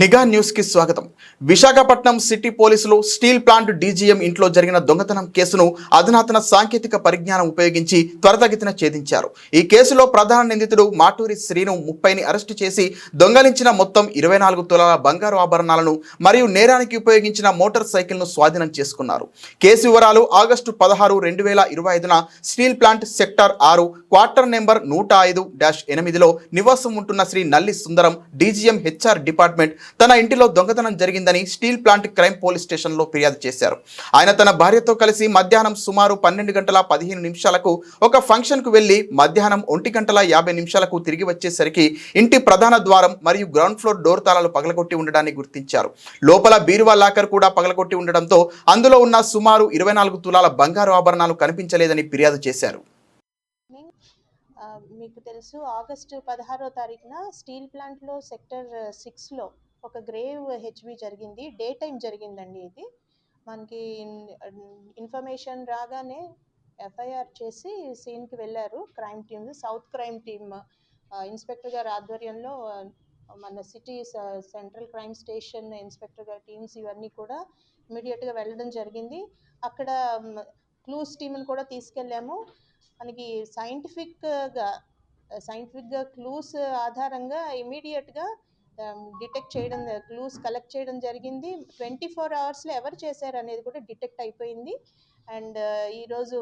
నిఘా న్యూస్కి స్వాగతం. విశాఖపట్నం సిటీ పోలీసులు స్టీల్ ప్లాంట్ డీజీఎం ఇంట్లో జరిగిన దొంగతనం కేసును అధునాతన సాంకేతిక పరిజ్ఞానం ఉపయోగించి త్వరతగతిన ఛేదించారు. ఈ కేసులో ప్రధాన నిందితుడు మాటూరి శ్రీను ముప్పైని అరెస్టు చేసి దొంగలించిన మొత్తం ఇరవై నాలుగు తులాల బంగారు ఆభరణాలను మరియు నేరానికి ఉపయోగించిన మోటార్ సైకిల్ను స్వాధీనం చేసుకున్నారు. కేసు వివరాలు ఆగస్టు పదహారు రెండు వేల ఇరవై ఐదున స్టీల్ ప్లాంట్ సెక్టార్ ఆరు క్వార్టర్ నెంబర్ నూట ఐదు డాష్ ఎనిమిదిలో నివాసం ఉంటున్న Shri Nalli Sundaram DGM HR department తన ఇంటిలో దొంగతనం జరిగిందని స్టీల్ ప్లాంట్ క్రైమ్ పోలీస్ స్టేషన్లో ఫిర్యాదు చేశారు. ఆయన తన భార్యతో కలిసి మధ్యాహ్నం సుమారు పన్నెండు గంటల పదిహేను నిమిషాలకు ఒక ఫంక్షన్కు వెళ్ళి మధ్యాహ్నం ఒంటి గంటల యాభై నిమిషాలకు తిరిగి వచ్చేసరికి ఇంటి ప్రధాన ద్వారం మరియు గ్రౌండ్ ఫ్లోర్ డోర్ తాళాలు పగలగొట్టి ఉండడాన్ని గుర్తించారు. లోపల బీరువా లాకర్ కూడా పగలగొట్టి ఉండడంతో అందులో ఉన్న సుమారు ఇరవై నాలుగు తులాల బంగారు ఆభరణాలు కనిపించలేదని ఫిర్యాదు చేశారు. మీకు తెలుసు ఆగస్టు పదహారో తారీఖున స్టీల్ ప్లాంట్లో సెక్టర్ సిక్స్లో ఒక గ్రేవ్ హెచ్బి జరిగింది. డే టైం జరిగిందండి ఇది. మనకి ఇన్ఫర్మేషన్ రాగానే ఎఫ్ఐఆర్ చేసి సీన్కి వెళ్ళారు. Crime team south crime team inspector గారి ఆధ్వర్యంలో మన city central crime station inspector గారి టీమ్స్ ఇవన్నీ కూడా ఇమీడియట్గా వెళ్ళడం జరిగింది. అక్కడ క్లూస్ టీంని కూడా తీసుకెళ్ళాము. మనకి సైంటిఫిక్గా సైంటిఫిక్గా క్లూస్ ఆధారంగా ఇమీడియట్గా డిటెక్ట్ చేయడం క్లూస్ కలెక్ట్ చేయడం జరిగింది. ట్వంటీ ఫోర్ అవర్స్లో ఎవరు చేశారు అనేది కూడా డిటెక్ట్ అయిపోయింది. అండ్ ఈరోజు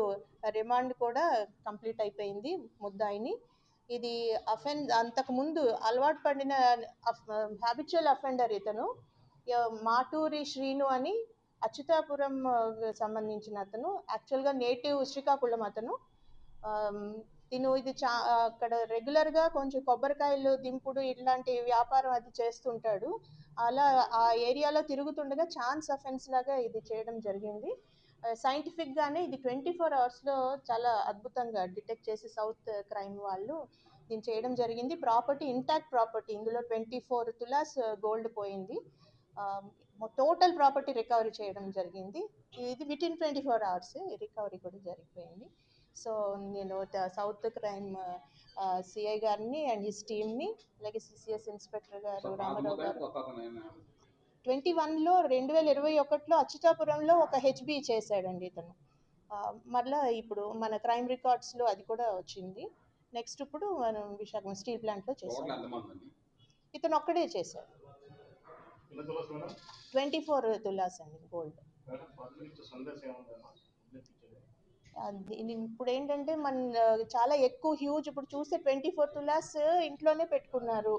రిమాండ్ కూడా కంప్లీట్ అయిపోయింది ముద్దాయిని. ఇది అఫెన్ అంతకుముందు అలవాటు పడిన హ్యాబిచువల్ అఫెండర్ ఇతను. మాటూరి శ్రీను అని అచ్యుతాపురం సంబంధించిన అతను. యాక్చువల్గా నేటివ్ శ్రీకాకుళం అతను. తిను. ఇది చా అక్కడ రెగ్యులర్గా కొంచెం కొబ్బరికాయలు దింపుడు ఇలాంటి వ్యాపారం అది చేస్తుంటాడు. అలా ఆ ఏరియాలో తిరుగుతుండగా ఛాన్స్ అఫెన్స్ లాగా ఇది చేయడం జరిగింది. సైంటిఫిక్గానే ఇది ట్వంటీ ఫోర్ అవర్స్లో చాలా అద్భుతంగా డిటెక్ట్ చేసి సౌత్ క్రైమ్ వాళ్ళు దీన్ని చేయడం జరిగింది. ప్రాపర్టీ ఇంటాక్ట్ ప్రాపర్టీ ఇందులో ట్వంటీ ఫోర్ తులాస్ గోల్డ్ పోయింది. టోటల్ ప్రాపర్టీ రికవరీ చేయడం జరిగింది. ఇది with in twenty four hours recovery కూడా జరిగిపోయింది. సో నేను సౌత్ క్రైమ్ సిఐ గారిని అండ్ హిస్ టీమ్ని అలాగే సిసిఎస్ ఇన్స్పెక్టర్ గారు రామారావు గారు ట్వంటీ వన్లో రెండు వేల ఇరవై ఒకటిలో అచ్యుతాపురంలో ఒక హెచ్బి చేశాడండి ఇతను. మరలా ఇప్పుడు మన క్రైమ్ రికార్డ్స్లో అది కూడా వచ్చింది. నెక్స్ట్ ఇప్పుడు మనం విశాఖ స్టీల్ ప్లాంట్లో చేశాడు ఇతను ఒక్కడే చేశాడు. ట్వంటీ ఫోర్ తులాస్ అండి గోల్డ్ మేడం ఫస్ట్ నుంచి సందేశం ఏముందమ్మా అది ఇది ఇప్పుడు ఏంటంటే మన చాలా ఎక్కువ హ్యూజ్ ఇప్పుడు చూస్తే ట్వంటీ ఫోర్ తులాస్ ఇంట్లోనే పెట్టుకున్నారు.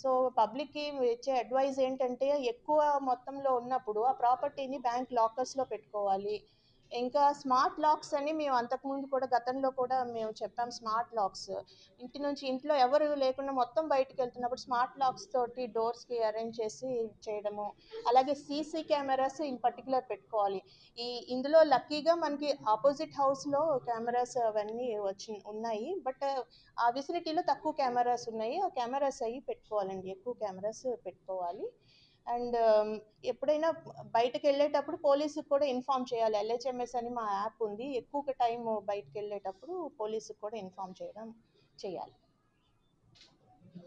సో పబ్లిక్కి ఇచ్చే అడ్వైజ్ ఏంటంటే ఎక్కువ మొత్తంలో ఉన్నప్పుడు ఆ ప్రాపర్టీని బ్యాంక్ లాకర్స్లో పెట్టుకోవాలి. ఇంకా స్మార్ట్ లాక్స్ అని మేము అంతకుముందు కూడా గతంలో కూడా మేము చెప్పాం స్మార్ట్ లాక్స్. ఇంటి నుంచి ఇంట్లో ఎవరు లేకుండా మొత్తం బయటకు వెళ్తున్నప్పుడు స్మార్ట్ లాక్స్ తోటి డోర్స్కి అరేంజ్ చేసి చేయడము అలాగే సీసీ కెమెరాస్ ఇన్ పర్టికులర్ పెట్టుకోవాలి. ఈ ఇందులో లక్కీగా మనకి ఆపోజిట్ హౌస్లో కెమెరాస్ అవన్నీ వచ్చి ఉన్నాయి. బట్ ఆ విసినిటీలో తక్కువ కెమెరాస్ ఉన్నాయి. ఆ కెమెరాస్ అవి పెట్టుకోవాలండి. ఎక్కువ కెమెరాస్ పెట్టుకోవాలి. అండ్ ఎప్పుడైనా బయటకు వెళ్ళేటప్పుడు పోలీసుకు కూడా ఇన్ఫామ్ చేయాలి. ఎల్హెచ్ఎంఎస్ అని మా యాప్ ఉంది. ఎక్కువ టైం బయటకు వెళ్ళేటప్పుడు పోలీసుకు కూడా ఇన్ఫామ్ చేయడం చేయాలి.